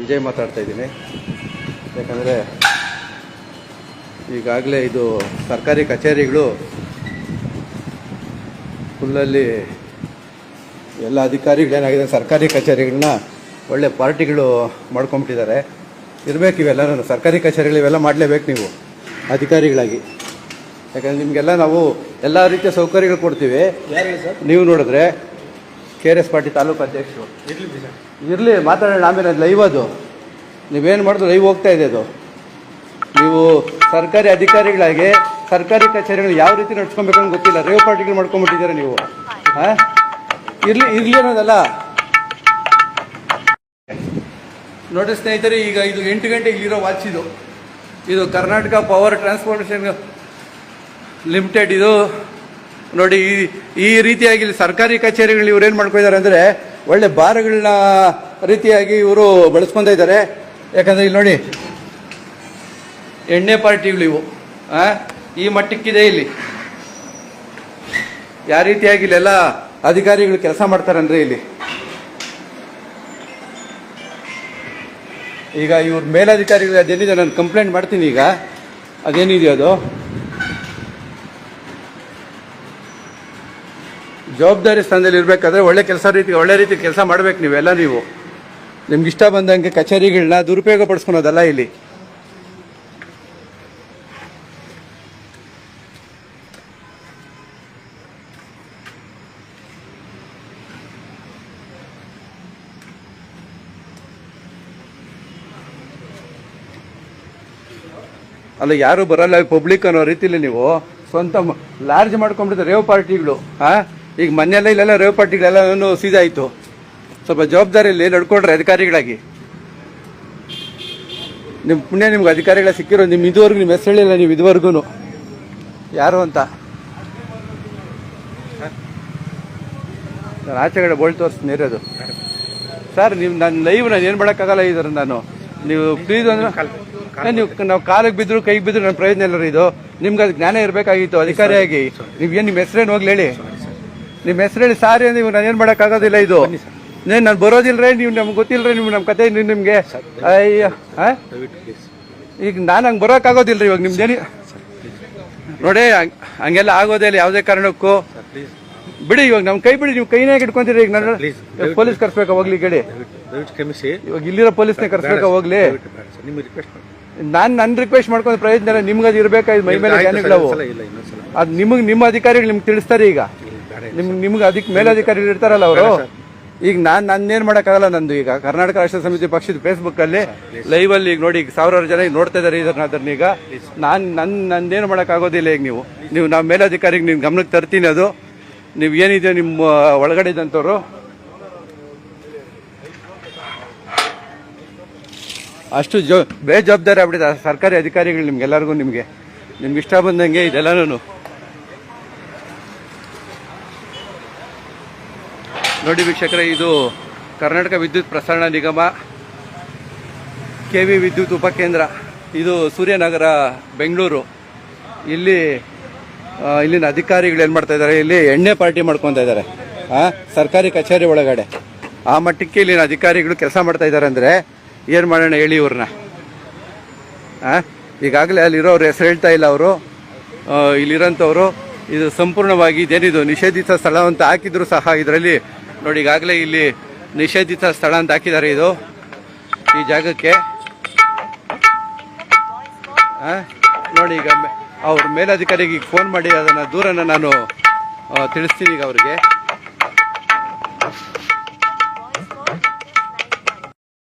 ವಿಜಯ್ ಮಾತಾಡ್ತಾ ಇದ್ದೀನಿ. ಯಾಕಂದರೆ ಈಗಾಗಲೇ ಇದು ಸರ್ಕಾರಿ ಕಚೇರಿಗಳು ಫುಲ್ಲಲ್ಲಿ ಎಲ್ಲ ಅಧಿಕಾರಿಗಳೇನಾಗಿದೆ ಸರ್ಕಾರಿ ಕಚೇರಿಗಳನ್ನ ಒಳ್ಳೆ ಪಾರ್ಟಿಗಳು ಮಾಡ್ಕೊಂಬಿಟ್ಟಿದ್ದಾರೆ ಇರಬೇಕು ಇವೆಲ್ಲ ಸರ್ಕಾರಿ ಕಚೇರಿಗಳು ಇವೆಲ್ಲ ಮಾಡಲೇಬೇಕು ನೀವು ಅಧಿಕಾರಿಗಳಾಗಿ. ಯಾಕಂದರೆ ನಿಮಗೆಲ್ಲ ನಾವು ಎಲ್ಲ ರೀತಿಯ ಸೌಕರ್ಯಗಳು ಕೊಡ್ತೀವಿ. ನೀವು ನೋಡಿದ್ರೆ K R S party taluk ಅಧ್ಯಕ್ಷರು. ಇರ್ಲಿ ಮಾತಾಡೋಣ. ಆಮೇಲೆ ಅದು ಲೈವ್ ಅದು. ನೀವೇನು ಮಾಡಿದ್ರು ಲೈವ್ ಹೋಗ್ತಾ ಇದೆ ಅದು. ನೀವು ಸರ್ಕಾರಿ ಅಧಿಕಾರಿಗಳಾಗಿ ಸರ್ಕಾರಿ ಕಚೇರಿಗಳು ಯಾವ ರೀತಿ ನಡ್ಸ್ಕೊಬೇಕು ಅಂತ ಗೊತ್ತಿಲ್ಲ. ರೇವ್ ಪಾರ್ಟಿಗಳು ಮಾಡ್ಕೊಂಡ್ಬಿಟ್ಟಿದ್ದೀರಾ ನೀವು? ಹಾಂ? ಇರಲಿ ಇರಲಿ ಅನ್ನೋದಲ್ಲ. ನೋಡಿ ಸ್ನೇಹಿತರೆ ಈಗ ಇದು ಎಂಟು ಗಂಟೆ ಇಲ್ಲಿರೋ ವಾಚ್ ಇದು. ಇದು ಕರ್ನಾಟಕ ಪವರ್ ಟ್ರಾನ್ಸ್ಪೋರ್ಟೇಷನ್ ಲಿಮಿಟೆಡ್ ಇದು. ನೋಡಿ, ಈ- ಈ ರೀತಿಯಾಗಿ ಇಲ್ಲಿ ಸರ್ಕಾರಿ ಕಚೇರಿಗಳು ಇವ್ರು ಏನು ಮಾಡ್ಕೊಂಡಿದ್ದಾರೆ ಅಂದರೆ ಒಳ್ಳೆ ಬಾರ್ಗಳನ್ನ ರೀತಿಯಾಗಿ ಇವರು ಬಳಸ್ಕೊತಾ ಇದ್ದಾರೆ. ಯಾಕಂದರೆ ಇಲ್ಲಿ ನೋಡಿ, ಎಣ್ಣೆ ಪಾರ್ಟಿಗಳು ಇವು? ಈ ಮಟ್ಟಕ್ಕಿದೆ ಇಲ್ಲಿ. ಯಾವ ರೀತಿಯಾಗಿ ಇಲ್ಲೆಲ್ಲ ಅಧಿಕಾರಿಗಳು ಕೆಲಸ ಮಾಡ್ತಾರಂದ್ರೆ ಇಲ್ಲಿ. ಈಗ ಇವ್ರ ಮೇಲಧಿಕಾರಿಗಳು ಅದೇನಿದೆ, ನಾನು ಕಂಪ್ಲೇಂಟ್ ಮಾಡ್ತೀನಿ ಈಗ. ಅದೇನಿದೆಯೋ ಅದು? ಜವಾಬ್ದಾರಿ ಸ್ಥಾನದಲ್ಲಿ ಇರಬೇಕಾದ್ರೆ ಒಳ್ಳೆ ಕೆಲಸ ರೀತಿ ಒಳ್ಳೆ ರೀತಿ ಕೆಲಸ ಮಾಡಬೇಕು ನೀವೆಲ್ಲ ನೀವು. ನಿಮ್ಗೆ ಇಷ್ಟ ಬಂದಂಗೆ ಕಚೇರಿಗಳನ್ನ ದುರುಪಯೋಗ ಪಡಿಸ್ಕೊಳೋದಲ್ಲ ಇಲ್ಲಿ. ಅಲ್ಲ ಯಾರು ಬರಲ್ಲ ಪಬ್ಲಿಕ್ ಅನ್ನೋ ರೀತಿಲಿ ನೀವು ಸ್ವಂತ ಲಾರ್ಜ್ ಮಾಡ್ಕೊಂಡ್ಬಿಡ್ತಾರೆ ರೇವ್ ಪಾರ್ಟಿಗಳು, ಹಾ? ಈಗ ಮೊನ್ನೆಲ್ಲ ಇಲ್ಲೆಲ್ಲ ರೇವ್ ಪಾರ್ಟಿಗಳೆಲ್ಲ ಸೀದಾಯಿತು. ಸ್ವಲ್ಪ ಜವಾಬ್ದಾರಿಯಲ್ಲಿ ನಡ್ಕೊಂಡ್ರೆ ಅಧಿಕಾರಿಗಳಾಗಿ. ನಿಮ್ಮ ಪುಣ್ಯ ನಿಮ್ಗೆ ಅಧಿಕಾರಿಗಳ ಸಿಕ್ಕಿರೋ ನಿಮ್ಮ ಇದುವರೆಗೂ ನಿಮ್ಮ ಹೆಸರು ಹೇಳಿಲ್ಲ ನೀವು ಇದುವರೆಗೂ ಯಾರು ಅಂತ? ನಾನು ಆಚೆಗಡೆ ಬೋಳ್ ತೋರಿಸ್ತೀನಿ ಇರೋದು. ಸರ್ ನೀವು ನನ್ನ ಲೈವ್ ನಾನು ಏನು ಮಾಡೋಕ್ಕಾಗಲ್ಲ ಇದ್ರ ನಾನು. ನೀವು ಪ್ಲೀಸ್ ಅಂದ್ರೆ ನೀವು ನಾವು ಕಾಲಿಗೆ ಬಿದ್ದರು ಕೈಗೆ ಬಿದ್ದರು ನನ್ನ ಪ್ರಯೋಜನ ಇಲ್ಲ ರೀ ಇದು. ನಿಮ್ಗೆ ಅದು ಜ್ಞಾನ ಇರಬೇಕಾಗಿತ್ತು ಅಧಿಕಾರಿಯಾಗಿ. ನೀವೇನು ನಿಮ್ಮ ಹೆಸರೇನು ಹೋಗ್ಲಿ ಹೇಳಿ. ನಿಮ್ಮ ಹೆಸರು ಹೇಳಿ ಸಾರಿ ನೀವು ನಾನು ಏನು ಮಾಡೋಕ್ಕಾಗೋದಿಲ್ಲ ಇದು. ನೇನು ನಾನು ಬರೋದಿಲ್ಲ ರೀ ನೀವು ನಮ್ಗೆ ಗೊತ್ತಿಲ್ಲ ರೀ ನೀವು ನಮ್ಮ ಕತೆ ನಿಮಗೆ. ಅಯ್ಯ ಹಾಂ? ಈಗ ನಾನು ಹಂಗೆ ಬರೋಕ್ಕಾಗೋದಿಲ್ಲ ರೀ ಇವಾಗ ನಿಮ್ದೇನಿ ನೋಡಿ ಹಂಗ್- ಹಂಗೆಲ್ಲ ಆಗೋದೇ ಇಲ್ಲ ಯಾವುದೇ ಕಾರಣಕ್ಕೂ. ಬಿಡಿ ಇವಾಗ ನಮ್ಮ ಕೈ ಬಿಡಿ ನೀವು ಕೈನೇ ಇಟ್ಕೊಂತೀರಿ ಈಗ ನಾನು. ಪೊಲೀಸ್ ಕರ್ಸ್ಬೇಕಾ ಹೋಗ್ಲಿ ಕ್ಷಮಿಸಿ. ಇವಾಗ ಇಲ್ಲಿರೋ ಪೊಲೀಸ್ನೇ ಕರ್ಸ್ಬೇಕಾ ಹೋಗ್ಲಿ? ನಾನು ನನ್ನ ರಿಕ್ವೆಸ್ಟ್ ಮಾಡ್ಕೊಂಡು ಪ್ರಯೋಜನ ಇಲ್ಲ ನಿಮ್ಗೆ ಅದು ಇರಬೇಕಾಯ್ತು ಮೈ ಮೇಲೆ ಅದು ನಿಮಗೆ ನಿಮ್ಮ ಅಧಿಕಾರಿಗಳು ನಿಮ್ಗೆ ತಿಳಿಸ್ತಾರೆ ಈಗ. ಇಲ್ಲ. ನಿಮ್ಗೆ ನಿಮ್ಗೆ ಅದಕ್ಕೆ ಮೇಲಧಿಕಾರಿಗಳು ಇರ್ತಾರಲ್ಲ ಅವರು? ಈಗ ನಾನು ನನ್ನೇನು ಮಾಡೋಕ್ಕಾಗಲ್ಲ ನಂದು ಈಗ. ಕರ್ನಾಟಕ ರಾಷ್ಟ್ರ ಸಮಿತಿ ಪಕ್ಷದ ಫೇಸ್ಬುಕ್ ಅಲ್ಲಿ ಲೈವ್ ಅಲ್ಲಿ ಈಗ ನೋಡಿ ಈಗ ಸಾವಿರಾರು ಜನ ಈಗ ನೋಡ್ತಾ ಇದ್ದಾರೆ ಇದನ್ನ ಅದನ್ನ ಈಗ. ನಾನು ನನ್ನ ನಂದೇನು ಮಾಡೋಕ್ಕಾಗೋದಿಲ್ಲ ಈಗ ನೀವು. ನೀವು ನಾವು ಮೇಲಧಿಕಾರಿಗೆ ನಿಮ್ಮ ಗಮನಕ್ಕೆ ತರ್ತೀನಿ ಅದು. ನೀವು ಏನಿದೆ ನಿಮ್ಮ ಒಳಗಡೆ ಇದ್ದಂಥವ್ರು ಅಷ್ಟು ಜೋ ಬೇಜವಾಬ್ದಾರಿ ಆಗ್ಬಿಟ್ಟಿದೆ ಸರ್ಕಾರಿ ಅಧಿಕಾರಿಗಳು ನಿಮ್ಗೆಲ್ಲರಿಗೂ ನಿಮಗೆ. ನಿಮ್ಗೆ ಇಷ್ಟ ಬಂದಂಗೆ ಇದೆಲ್ಲನೂ ನೋಡಿ ವೀಕ್ಷಕರೇ, ಇದು ಕರ್ನಾಟಕ ವಿದ್ಯುತ್ ಪ್ರಸರಣ ನಿಗಮ ಕೆ ವಿ ವಿದ್ಯುತ್ ಉಪಕೇಂದ್ರ, ಇದು ಸೂರ್ಯನಗರ, ಬೆಂಗಳೂರು. ಇಲ್ಲಿ ಇಲ್ಲಿನ ಅಧಿಕಾರಿಗಳು ಏನು ಮಾಡ್ತಾ ಇದ್ದಾರೆ, ಇಲ್ಲಿ ಎಣ್ಣೆ ಪಾರ್ಟಿ ಮಾಡ್ಕೊತಾ ಇದ್ದಾರೆ. ಹಾಂ ಸರ್ಕಾರಿ ಕಚೇರಿ ಒಳಗಡೆ. ಆ ಮಟ್ಟಕ್ಕೆ ಇಲ್ಲಿನ ಅಧಿಕಾರಿಗಳು ಕೆಲಸ ಮಾಡ್ತಾ ಇದ್ದಾರೆ ಅಂದರೆ, ಏನು ಮಾಡೋಣ ಹೇಳಿ ಇವ್ರನ್ನ. ಈಗಾಗಲೇ ಅಲ್ಲಿರೋರು ಹೆಸರು ಹೇಳ್ತಾ ಇಲ್ಲ ಅವರು. ಇಲ್ಲಿರೋಂಥವ್ರು, ಇದು ಸಂಪೂರ್ಣವಾಗಿ ಇದೇನಿದು ನಿಷೇಧಿತ ಸ್ಥಳ ಅಂತ ಹಾಕಿದ್ರು ಸಹ, ಇದರಲ್ಲಿ ನೋಡಿ, ಈಗಾಗಲೇ ಇಲ್ಲಿ ನಿಷೇಧಿತ ಸ್ಥಳ ಅಂತ ಹಾಕಿದ್ದಾರೆ ಇದು. ಈ ಜಾಗಕ್ಕೆ. ನೋಡಿ, ಈಗ ಅವ್ರ ಮೇಲಧಿಕಾರಿಗೆ ಫೋನ್ ಮಾಡಿ, ಅದನ್ನು ದೂರನ ನಾನು ತಿಳಿಸ್ತೀನಿ ಈಗ ಅವ್ರಿಗೆ.